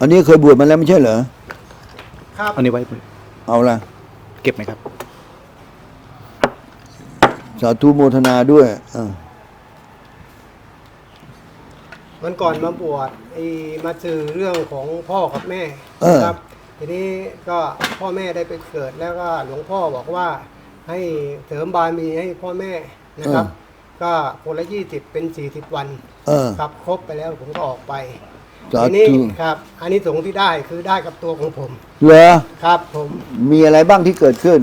อันนี้เคยบวชมาแล้วไม่ใช่เหรอ ครับเอานี้ไว้เอาละเก็บไหมครับ สาธุโมทนาด้วยอ่าวันก่อนมาบวชไอ้มาสื่อเรื่องของพ่อกับแม่ครับ ทีนี้ก็พ่อแม่ได้ไปเกิดแล้วก็หลวงพ่อบอกว่า ให้เสริมบารมีให้พ่อแม่นะครับ ก็คนละยี่สิบเป็นสี่สิบวัน เออ ครับครบไปแล้วผมก็ออกไปสาทีนี้ธุครับอันนี้สงส์ที่ได้คือได้กับตัวของผมเหรอครับ ผมมีอะไรบ้างที่เกิดขึ้น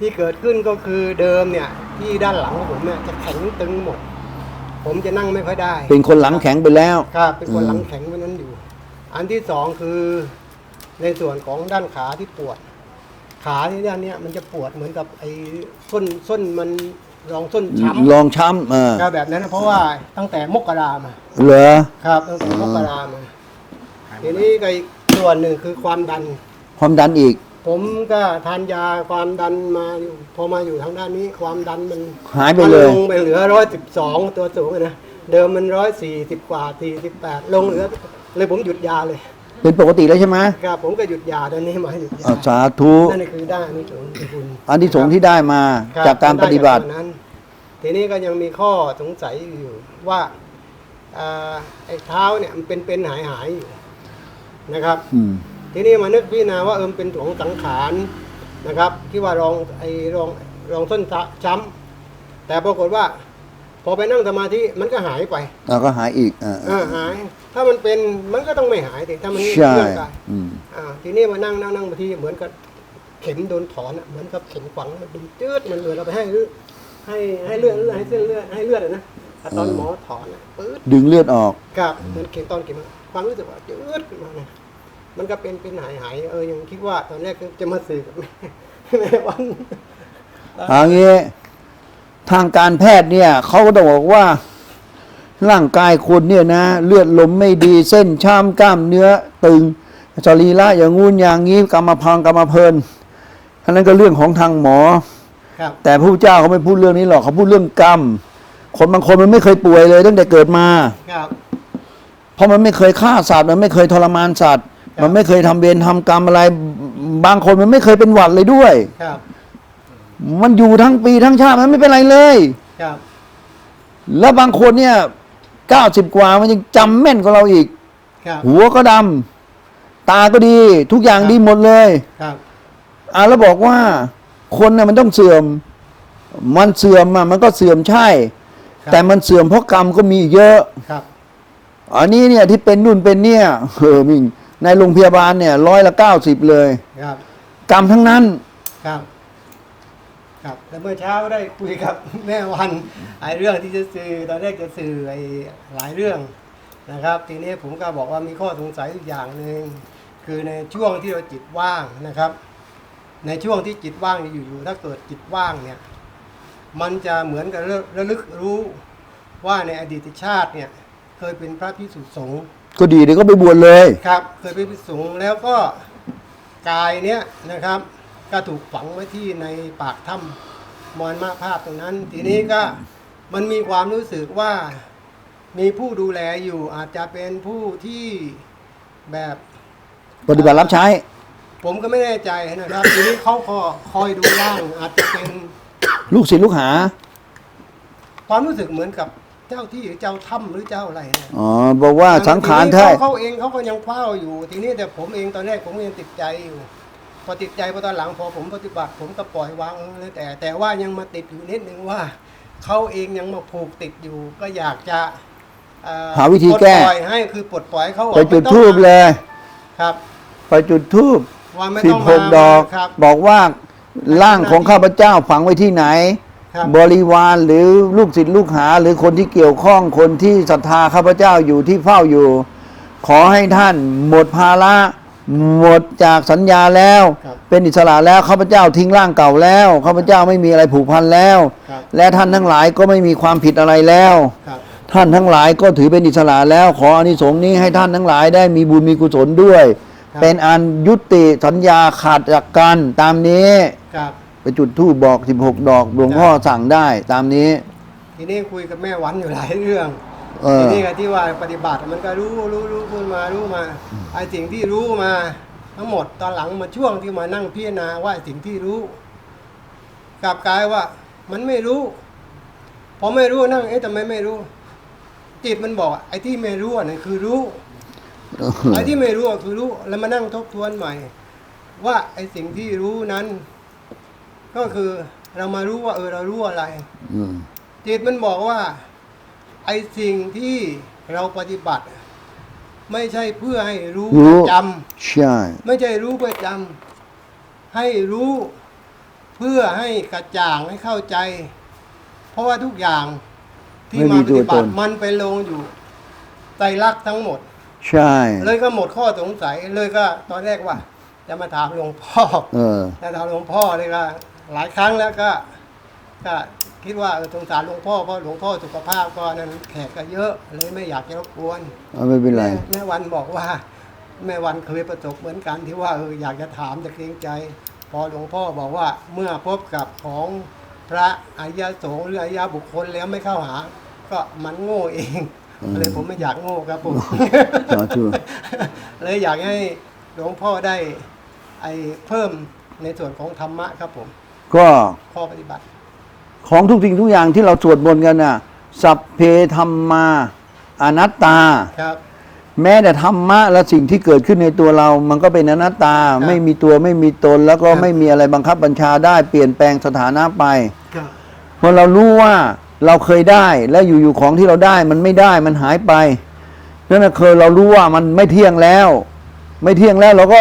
ที่เกิดขึ้นก็คือเดิมเนี่ย ที่ด้านหลังของผมเนี่ยจะแข็งตึงหมด ผมจะนั่งไม่ค่อยได้ เป็นคนหลังแข็งไปแล้ว ครับเป็นคนอืมหลังแข็งไว้นั้นอยู่ อันที่สองคือในส่วนของด้านขาที่ปวด ขาที่ด้านเนี้ยมันจะปวดเหมือนกับไอ้ส้นส้นมัน รองส้นช้ลองช้ำเออำครับแบบนั้นนะเพราะว่าตั้งแต่มกรามาเหรอครับตั้งแต่มกรามาทีนี้ก็อีกส่วนหนึ่งคือความดัน ความดันอีก ผมก็ทานยาความดันมาอยู่พอมาอยู่ทางด้านนี้ ความดันมันหายไปเลยมันลงไปเหลือร้อยสิบสองตัวสูงอะนะเดิมมันร้อยสี่สิบกว่าสี่สิบแปดลงเหลือเลยผมหยุดยาเลย เป็นปกติแล้วใช่ไหมครับผมก็หยุดยาตอนนี้มาหยุดยาอ่าสาธุนั่นคือได้อันนี้ถึงคุณอันที่สงส์ที่ได้มาคบจากการปฏิบัติ ได้จากตัวนั้น ทีนี้ก็ยังมีข้อสงสัยอยู่ว่าอ่าไอ้เท้าเนี่ยมันเป็นเป็นหายหายๆอยู่นะครับ อืม ทีนี้มานึกพิจารณาว่าเออมันเป็นของสังขารนะครับ ที่ว่ารองไอ้รองรองส้นช้ำแต่ปรากฏว่า พอไปนั่งสมาธิมันก็หายไปอ่าก็หายอีกอ่าอ่าหาย ถ้ามันเป็นมันก็ต้องไม่หายสิถ้ามันใช่เลื่อนไปอืมอ่าทีนี้มานั่งนั่งนั่งบางทีเหมือนกับเข็มโดนถอนอะเหมือนกับเข็มฝังมันดึงจืดมันเหมือนเราไปให้เลือดให้ให้เลือดให้เส้นเลือดให้เลือดอะนะอะตอนหมอถอนอะปื๊ด ดึงเลือดออกครับเหมือนเข็มตอนเข็มอะความรู้สึกว่าจืดขึ้นมาเนี่ยมันก็เป็นเป็นหายหายเออยังคิดว่าตอนแรกจะมาสื่อกับแม่แม่วัน เอางี้ ทางการแพทย์เนี่ยเขาก็ต้องบอกว่าร่างกายคนเนี่ยนะ เลือดลมไม่ดีเส้นช้ำกล้ามเนื้อตึงสรีระอย่างงู้นอย่างงี้กรรมพังกรรมเพลินอันนั้นก็เรื่องของทางหมอครับแต่พระพุทธเจ้าเขาไม่พูดเรื่องนี้หรอกเขาพูดเรื่องกรรม คนบางคนมันไม่เคยป่วยเลยตั้งแต่เกิดมาครับเพราะมันไม่เคยฆ่าสัตว์มันไม่เคยทรมานสัตว์ครับมันไม่เคยทำเวรทำกรรมอะไร บางคนมันไม่เคยเป็นหวัดเลยด้วยครับ มันอยู่ทั้งปีทั้งชาติมันไม่เป็นไรเลย ครับ แล้วบางคนเนี่ยเก้าสิบกว่ามันยังจำแม่นกว่าเราอีก ครับ หัวก็ดำตาก็ดี ทุกอย่างครับดีหมดเลยครับ อ่าแล้วบอกว่า คนน่ะมันต้องเสื่อม มันเสื่อมอะมันก็เสื่อมใช่ ครับ แต่มันเสื่อมเพราะกรรมก็มีอีกเยอะ ครับ อันนี้เนี่ยที่เป็นนู่นเป็นเนี่ยเออมิงในโรงพยาบาลเนี่ยร้อยละเก้าสิบเลย ครับ กรรมทั้งนั้น ครับ ครับแล้วเมื่อเช้าได้คุยกับแม่วันไอ้เรื่องที่จะสื่อตอนแรกจะสื่อไอ้หลายเรื่องนะครับ ทีนี้ผมก็บอกว่ามีข้อสงสัยอีกอย่างหนึ่งคือในช่วงที่เราจิตว่างนะครับ ในช่วงที่จิตว่างอยู่ๆถ้าเกิดจิตว่างเนี่ยมันจะเหมือนกับระระลึกรู้ว่าในอดีตชาติเนี่ยเคยเป็นพระพิสุสงฆ์ก็ดีเดี๋ยวก็ไปบวชเลยครับ เคยไปพิสูงแล้วก็กายเนี้ยนะครับ ก็ถูกฝังไว้ที่ในปากถ้ำมรณมาภาพตรงนั้น ทีนี้ก็มันมีความรู้สึกว่ามีผู้ดูแลอยู่อาจจะเป็นผู้ที่แบบปฏิบัติรับใช้ ผมก็ไม่แน่ใจนะครับ ทีนี้เขาก็คอยดูร่างอาจจะเป็นลูกศิษย์ลูกหา ความรู้สึกเหมือนกับเจ้าที่หรือเจ้าถ้ำหรือเจ้าอะไรเนี่ยอ๋อ บอกว่าสังขารทีนี้แท้เขาเขาเองเขาก็ยังเฝ้าอยู่ ทีนี้แต่ผมเองตอนแรกผมยังติดใจอยู่ พอติดใจพอตอนหลังพอผมปฏิบัติผมก็ปล่อยวางเออแต่ แต่ว่ายังมาติดอยู่นิดนึงว่าเขาเองยังมาผูกติดอยู่ ก็อยากจะเอ่อหาวิธีแก้ ปลดปล่อยให้คือปลดปล่อยให้เขาออกไปจุดม่ต้องทูบเลย ครับ ไปจุดทูบว่าไม่สิบต้องหมากดอก ครับ บอกว่าร่างของข้าพเจ้าฝังไว้ที่ไหน ครับบริวารหรือลูกศิษย์ลูกหา หรือคนที่เกี่ยวข้องคนที่ศรัทธาข้าพเจ้าอยู่ที่เฝ้าอยู่ ขอให้ท่านหมดภาระ หมดจากสัญญาแล้ว ครับเป็นอิสระแล้วข้าพเจ้าทิ้งร่างเก่าแล้วข้าพเจ้าไม่มีอะไรผูกพันแล้ว ครับ และท่านทั้งหลายก็ไม่มีความผิดอะไรแล้ว ครับ ท่านทั้งหลายก็ถือเป็นอิสระแล้วขออานิสงส์นี้ให้ท่านทั้งหลายได้มีบุญมีกุศลด้วย ครับ เป็นอันยุติสัญญาขาดจากกันตามนี้ ครับ ไปจุดธูปบอก 16 ดอกหลวงพ่อสั่งได้ตามนี้ ทีนี้คุยกับแม่วันอยู่หลายเรื่อง เออ ทีนี้ก็ที่ว่าปฏิบัติมันก็รู้รู้รู้พูดมารู้มาไอ้สิ่งที่รู้มา ทั้งหมดตอนหลังมาช่วงที่มานั่งพิจารณาว่าไอ้สิ่งที่รู้ กลับกลายว่า มันไม่รู้พอไม่รู้นั่งเอ๊ะทำไมไม่รู้ จิตมันบอกไอ้ที่ไม่รู้อะนั่นคือรู้ ไอ้ที่ไม่รู้อะคือรู้ แล้วมานั่งทบทวนใหม่ ว่าไอ้สิ่งที่รู้นั้น ก็คือเรามารู้ว่า เออเรารู้อะไร อืม จิตมันบอกว่า ไอ้สิ่งที่เราปฏิบัติ ไม่ใช่เพื่อให้รู้รู้จใช่ำไม่ใช่รู้เพื่อจำให้รู้เพื่อให้กระจ่างให้เข้าใจ เพราะว่าทุกอย่างที่มาปฏิบัติมันไปลงอยู่ไตรลักษณ์ทั้งหมด ใช่ เลยก็หมดข้อสงสัยเลยก็ตอนแรกว่า จะมาถามหลวงพ่อ เออจะถามหลวงพ่อเลยก็หลายครั้งแล้วก็ก็ คิดว่าเออสงสารหลวงพ่อเพราะหลวงพ่อสุขภาพก็นั้นแขกก็เยอะเลยไม่อยากจะรบกวนเอาไม่เป็นไร แม่แม่วันบอกว่า แม่วันเคยประสบเหมือนกันที่ว่าเอออยากจะถามจะเกรงใจ พอหลวงพ่อบอกว่าเมื่อพบกับของพระอริยสงฆ์หรืออริยบุคคลแล้วไม่เข้าหา ก็มันโง่เองอืม เลยผมไม่อยากโง่ครับผม สาธุ เลยอยากให้หลวงพ่อได้ไอเพิ่มในส่วนของธรรมะครับผม ก็ข้อปฏิบัติ ของทุกสิ่งทุกอย่างที่เราสวดมนต์กันน่ะ สัพเพธรรมาอนัตตา ครับ แม้แต่ธรรมะและสิ่งที่เกิดขึ้นในตัวเรา มันก็เป็นอนัตตา ไม่มีตัวไม่มีตน แล้วก็ครับ ไม่มีอะไรบังคับบัญชาได้ เปลี่ยนแปลงสถานะไป ครับ พอเรารู้ว่าเราเคยได้แล้วอยู่ๆของที่เราได้มันไม่ได้มันหายไปนั่นนะเคยเรารู้ว่ามันไม่เที่ยงแล้ว ไม่เที่ยงแล้วเราก็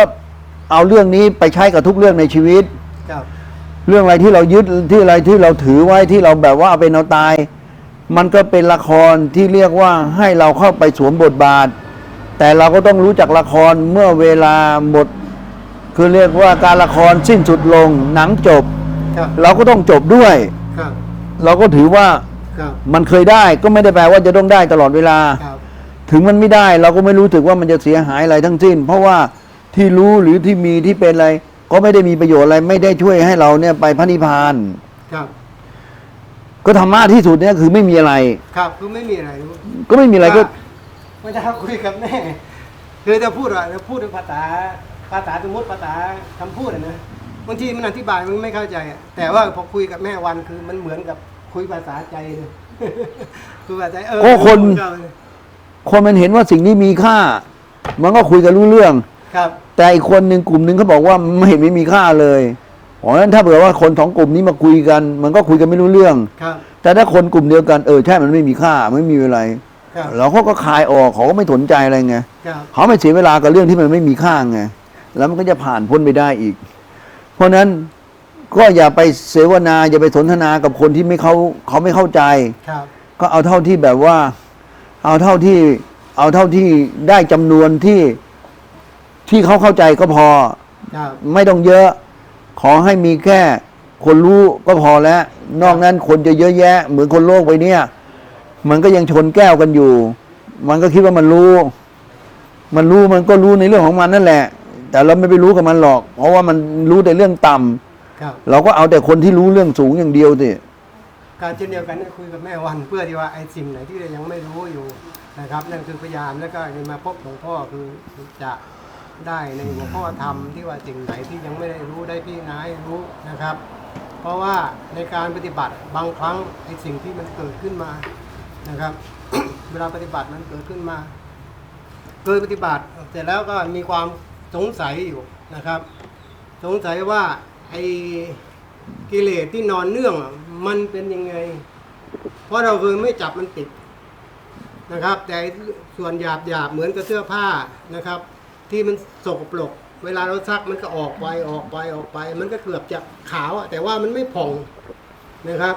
เอาเรื่องนี้ไปใช้กับทุกเรื่องในชีวิต ครับ เรื่องอะไรที่เรายึดที่อะไรที่เราถือไว้ที่เราแบบว่าเอาเป็นเอาตาย มันก็เป็นละครที่เรียกว่าให้เราเข้าไปสวมบทบาท แต่เราก็ต้องรู้จักละครเมื่อเวลาหมด คือเรียกว่าการละครสิ้นสุดลงหนังจบ ครับเราก็ต้องจบด้วย ครับเราก็ถือว่าครับมันเคยได้ก็ไม่ได้แปลว่าจะต้องได้ตลอดเวลา ครับถึงมันไม่ได้เราก็ไม่รู้สึกว่ามันจะเสียหายอะไรทั้งสิ้น เพราะว่าที่รู้หรือที่มีที่เป็นอะไร ก็ไม่ได้มีประโยชน์อะไรไม่ได้ช่วยให้เราเนี่ยไปพระนิพพาน ครับ ก็ธรรมะที่สุดเนี่ยคือไม่มีอะไร ครับคือไม่มีอะไรรู้ก็ไม่มีอะไรก็เมื่อเช้าคุยกับแม่คือจะพูดว่าจะพูดในภาษาภาษาสมมติภาษาคำพูดอะนะบางทีมันอธิบายมันไม่เข้าใจอะแต่ว่าพอคุยกับแม่วันคือมันเหมือนกับคุยภาษาใจเลยคุยภาษาใจเออก็คนเข้าใจคนมันเห็นว่าสิ่งนี้มีค่า มันก็คุยกันรู้เรื่องครับแต่อีกคนหนึ่งกลุ่มหนึ่งเขาบอกว่าไม่เห็นไม่มีค่าเลยเพราะฉะนั้นถ้าเผื่อว่าคนสองกลุ่มนี้มาคุยกัน มันก็คุยกันไม่รู้เรื่อง ครับ แต่ถ้าคนกลุ่มเดียวกันเออใช่มันไม่มีค่าไม่มีอะไรครับแล้วเขาก็คลายออกเขาก็ไม่สนใจอะไรไงครับ เขาไม่เสียเวลากับเรื่องที่มันไม่มีค่าไงแล้วมันก็จะผ่านพ้นไปได้อีก เพราะฉะนั้นก็อย่าไปเสวนาอย่าไปสนทนากับคนที่ไม่เขาเขาไม่เข้าใจ ครับ ก็เอาเท่าที่แบบว่า เอาเท่าที่ เอาเท่าที่ได้จำนวนที่ ที่เขาเข้าใจก็พอ ครับไม่ต้องเยอะ ขอให้มีแค่คนรู้ก็พอแล้ว นอกนั้นคนจะเยอะแยะ เหมือนคนโลกไปเนี่ย มันก็ยังชนแก้วกันอยู่ มันก็คิดว่ามันรู้ มันรู้มันก็รู้ในเรื่องของมันนั่นแหละ แต่เราไม่ไปรู้กับมันหรอก เพราะว่ามันรู้แต่เรื่องต่ำครับเราก็เอาแต่คนที่รู้เรื่องสูงอย่างเดียวสิการเช่นเดียวกันเนี่ยคุยกับแม่วันเพื่อที่ว่าไอ้สิ่งไหนที่เรายังไม่รู้อยู่นะครับ นั่นคือพยายามแล้วก็นี่มาพบหลวงพ่อคือจะ ได้ในหัวข้อธรรมที่ว่าสิ่งไหนที่ยังไม่ได้รู้ได้พี่นาให้รู้นะครับ เพราะว่าในการปฏิบัติบางครั้งไอ้สิ่งที่มันเกิดขึ้นมานะครับ เวลาปฏิบัติมันเกิดขึ้นมาเคยปฏิบัติเสร็จแล้วก็มีความสงสัยอยู่นะครับ สงสัยว่าไอ้กิเลสที่นอนเนื่องมันเป็นยังไง เพราะเราเคยไม่จับมันติดนะครับ แต่ส่วนหยาบหยาบเหมือนกับเสื้อผ้านะครับ ที่มันสกปรกเวลาเราซักมันก็ออกไปออกไปออกไป มันก็เกือบจะขาวอะแต่ว่ามันไม่ผ่องนะครับ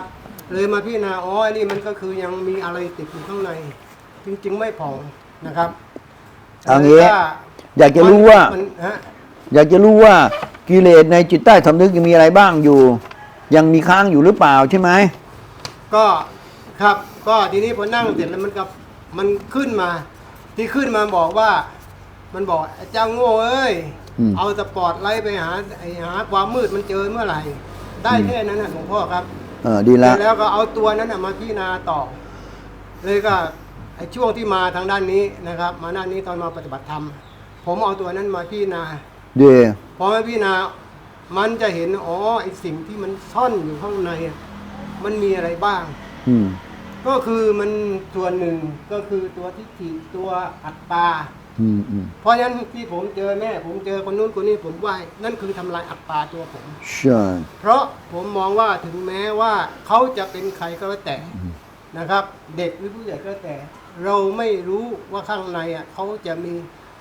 เลยมาพี่นาอ๋ออันนี่มันก็คือยังมีอะไรติดอยู่ข้างใน จริง ๆ ไม่ผ่องนะครับเอางี้แล้วก็อยากจะรู้ว่านฮะอยากจะรู้ว่ากิเลสในจิตใต้สำนึกยังมีอะไรบ้างอยู่ ยังมีค้างอยู่หรือเปล่าใช่ไหมก็ครับ ก็ทีนี้พอนั่งเสร็จแล้วมันก็มันขึ้นมา ที่ขึ้นมาบอกว่า มันบอกไอ้เจ้าโง่เอ้ย อืม เอาสปอร์ตไลท์ไปหาไอ้หาความมืดมันเจอเมื่อไหร่ ได้แค่นั้นนะหลวงพ่อครับ เออดีเสละร็จแล้วก็เอาตัวนั้นนะมาพิจารณาต่อ เลยก็ไอ้ช่วงที่มาทางด้านนี้นะครับ มาด้านนี้ตอนมาปฏิบัติธรรม ผมเอาตัวนั้นมาพิจารณาดีพอมาพิจารณามันจะเห็นอ๋อไอสิ่งที่มันซ่อนอยู่ข้างในอะมันมีอะไรบ้าง อืม ก็คือมันส่วนหนึ่งก็คือตัวทิฏฐิตัวอัตตา อืมอืมเพราะฉะนั้นที่ผมเจอแม่ ผมเจอคนนู้นคนนี้ผมไหวนั่นคือทำลายอัตตาตัวผม ใช่เพราะผมมองว่าถึงแม้ว่าเขาจะเป็นใครก็แล้วแต่นะครับ เด็กหรือผู้ใหญ่ก็แล้วแต่ เราไม่รู้ว่าข้างในอะเขาจะมี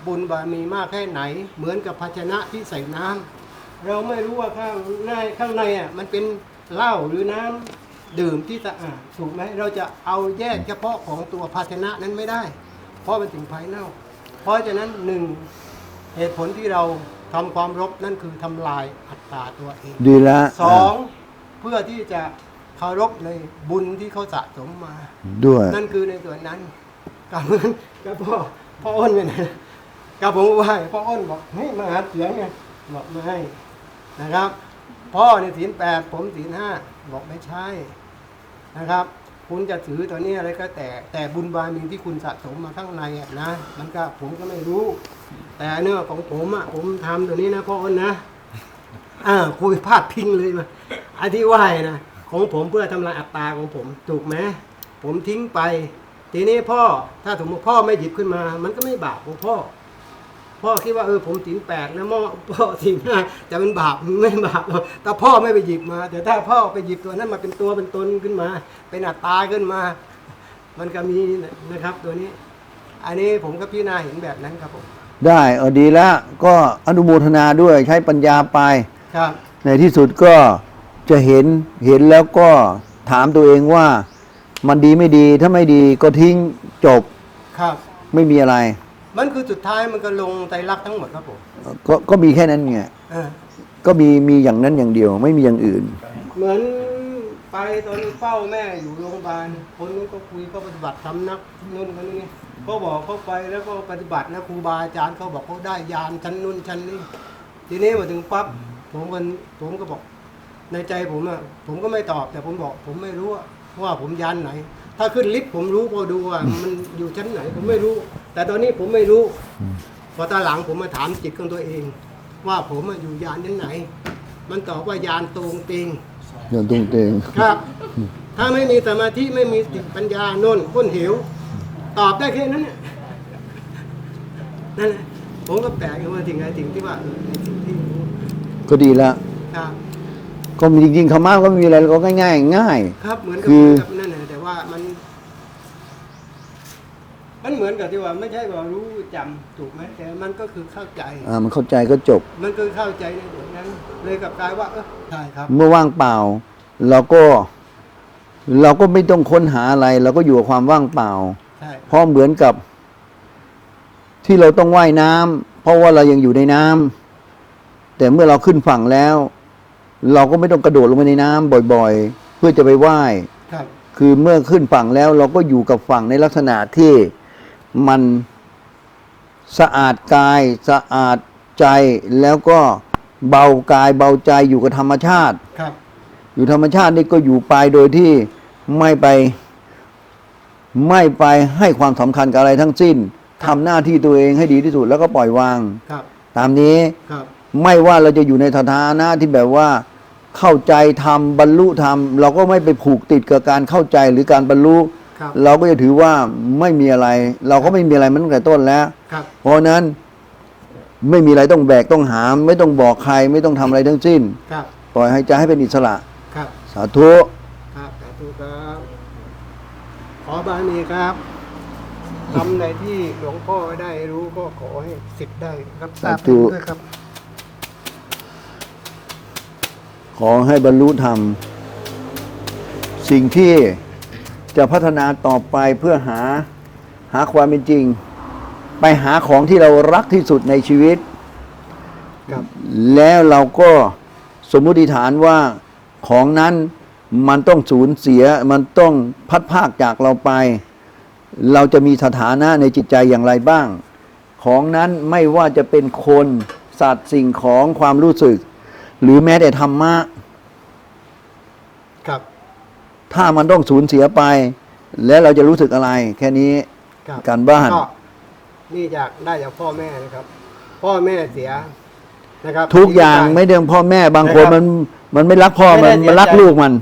บุญบารมีมากแค่ไหน เหมือนกับภาชนะที่ใส่น้ำเราไม่รู้ว่าข้างในข้างในอะมันเป็นเหล้าหรือน้ำดื่มที่สะอาดถูกไหมเราจะเอาแยกเฉพาะของตัวภาชนะนั้นไม่ได้ เพราะมันถึงภายเน่า เพราะฉะนั้นหนึ่งเหตุผลที่เราทำความรบนั่นคือทำลายอัตตาตัวเองดีละสองเพื่อที่จะเคารพในบุญที่เขาสะสมมา ด้วย นั่นคือในส่วนนั้นกับกับพ่อพ่ออ้นเป็นไงกับผมไหว้พ่ออ้นบอกให้มาหาเสียงไงบอกไม่ให้นะครับ พ่อในศีลแปดผมศีลห้าบอกไม่ใช่นะครับ คุณจะถือตัวนี้อะไรก็แต่แต่บุญบารมีที่คุณสะสมมาข้างในอะนะมันก็ผมก็ไม่รู้ แต่เนื้อของผมอะผมทำตัวนี้นะพ่ออ้นนะอ่าคุยพาดพิงเลยมาอธิวายนะของผมเพื่อทำลายอัตตาของผม ถูกไหมผมทิ้งไป ทีนี้พ่อถ้าสมมติพ่อไม่หยิบขึ้นมา มันก็ไม่บาปของพ่อ พ่อคิดว่าเออผมศีลแปดนะพ่อพ่อศีลห้าจะเป็นบาปไม่บาปหรอกแต่พ่อไม่ไปหยิบมา แต่ถ้าพ่อไปหยิบตัวนั้นมาเป็นตัวเป็นตนขึ้นมา เป็นอัตตาขึ้นมา มันก็มีนะครับตัวนี้ อันนี้ผมก็พิจารณาเห็นแบบนั้นครับผมได้เออดีแล้วก็อนุโมทนาด้วยใช้ปัญญาไปครับ ในที่สุดก็จะเห็นเห็นแล้วก็ถามตัวเองว่ามันดีไม่ดีถ้าไม่ดีก็ทิ้งจบครับ ไม่มีอะไร มันคือสุดท้ายมันก็ลงไตรลักษณ์ทั้งหมดครับผมก็ก็มีแค่นั้นไงเออก็มีมีอย่างนั้นอย่างเดียวไม่มีอย่างอื่น เหมือนไปตอนเฝ้าแม่อยู่โรงพยาบาลคนนู้นก็คุยก็ปฏิบัติทำนักนู่นคนนี้ก็บอกเขาไปแล้วก็ปฏิบัตินะครูบาอาจารย์เขาบอกเขาได้ยานชั้นนู่นชั้นนี้ทีนี้มาถึงปั๊บผมกันผมก็บอกในใจผมอะผมก็ไม่ตอบแต่ผมบอก ผมไม่รู้อะว่าผมยานไหน ถ้าขึ้นลิฟต์ผมรู้พอดูว่ามันอยู่ชั้นไหน ผมไม่รู้ แต่ตอนนี้ผมไม่รู้ พอตอนหลังผมมาถามจิตของตัวเอง ว่าผมอะอยู่ยานชั้นไหน มันตอบว่ายานตรงเตงอย่างตรงเตงครับ ถ้าไม่มีสมาธิไม่มีสติปัญญาโน่นก้นเหว ตอบได้แค่นั้นเนี่ยนั่นแหละผมก็แปลกอยู่ว่าถึงไอ้สิ่งที่ว่าเออไอ้สิ่งที่รู้ก็ดีละครับ ก็มีจริงๆคำว่าก็ไม่มีอะไรก็ง่ายๆง่าย ครับเหมือนกับคือ เหมือนกับนั่นแหละแต่ว่ามัน มันเหมือนกับที่ว่าไม่ใช่ว่ารู้จำถูกไหมแต่มันก็คือเข้าใจ อ่ามันเข้าใจก็จบ มันคือเข้าใจในส่วนนั้น เลยกับกลายว่าเออใช่ครับ เมื่อว่างเปล่า เราก็ เราก็ไม่ต้องค้นหาอะไร เราก็อยู่กับความว่างเปล่าใช่เพราะเหมือนกับ ที่เราต้องว่ายน้ำเพราะว่าเรายังอยู่ในน้ำแต่เมื่อเราขึ้นฝั่งแล้ว เราก็ไม่ต้องกระโดดลงไปในน้ำบ่อยๆ เพื่อจะไปว่ายครับ คือเมื่อขึ้นฝั่งแล้วเราก็อยู่กับฝั่งในลักษณะที่ มันสะอาดกายสะอาดใจแล้วก็เบากายเบาใจอยู่กับธรรมชาติ ครับ อยู่ธรรมชาตินี่ก็อยู่ไปโดยที่ไม่ไปไม่ไปให้ความสำคัญกับอะไรทั้งสิ้นทำหน้าที่ตัวเองให้ดีที่สุดแล้วก็ปล่อยวางครับ ตามนี้ครับไม่ว่าเราจะอยู่ในฐานะที่แบบว่าเข้าใจทำบรรลุธรรม เราก็ไม่ไปผูกติดกับการเข้าใจหรือการบรรลุ ครับ เราก็จะถือว่าไม่มีอะไร เราก็ไม่มีอะไรมาตั้งแต่ต้นแล้วครับเพราะฉะนั้นไม่มีอะไรต้องแบกต้องหาม ไม่ต้องบอกใครไม่ต้องทำอะไรทั้งสิ้น ครับปล่อยให้ใจให้เป็นอิสระ ครับสาธุครับสาธุครับ ขอบารมีครับทำในที่หลวงพ่อได้รู้ก็ขอให้สิทธิ์ได้รับทราบด้วยครับ ขอให้บรรลุธรรม สิ่งที่ จะพัฒนาต่อไปเพื่อหาหาความเป็นจริง ไปหาของที่เรารักที่สุดในชีวิตครับแล้วเราก็สมมุติฐานว่าของนั้นมันต้องสูญเสียมันต้องพัดภาคจากเราไป เราจะมีสถานะในจิตใจอย่างไรบ้าง ของนั้นไม่ว่าจะเป็นคนสัตว์สิ่งของความรู้สึก หรือแม้แต่ธรรมะครับ ถ้ามันต้องสูญเสียไป แล้วเราจะรู้สึกอะไร แค่นี้ครับการบ้าน ก็นี่จากได้จากพ่อแม่นะครับ พ่อแม่เสียนะครับ ทุกอย่างไม่เรื่องพ่อแม่บางคนนะครับมันมันไม่รักพ่อไม่มันได้เสียมันรักใจ ลูกมัน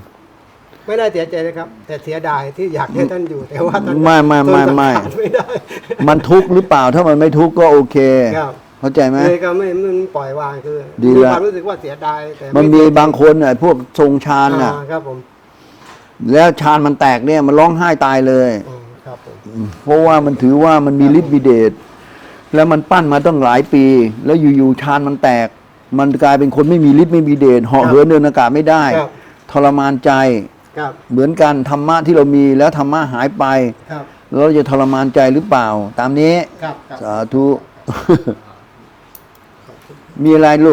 ไม่ได้เสียใจนะครับ แต่เสียดายที่อยากให้ท่านอยู่ แต่ว่าท่านไม่ไม่ไม่ทนสังไม่ขารไม่ได้ มันทุกข์หรือเปล่าถ้ามันไม่ทุกข์ก็โอเค ครับ เข้าใจไหม เลยก็ไม่ไม่ปล่อยวางคือดีมีละ ความรู้สึกว่าเสียดายแต่ไมันมีบางคนน่ะพวกทรงฌานน่ะอ่าครับผม แล้วฌานมันแตกเนี่ยมันร้องไห้ตายเลย อืมครับผมเพราะว่ามันถือว่ามันมีฤทธิ์มีเดชแล้วมันปั้นมาตั้งหลายปี แล้วอยู่ๆฌานมันแตก มันกลายเป็นคนไม่มีฤทธิ์ไม่มีเดชเหาะเหินเดินอากาศไม่ได้ ครับทรมานใจ ครับเหมือนกันธรรมะที่เรามีแล้วธรรมะหายไป ครับเราจะทรมานใจหรือเปล่า ตามนี้ ครับครับ สาธุ มีอะไรลูก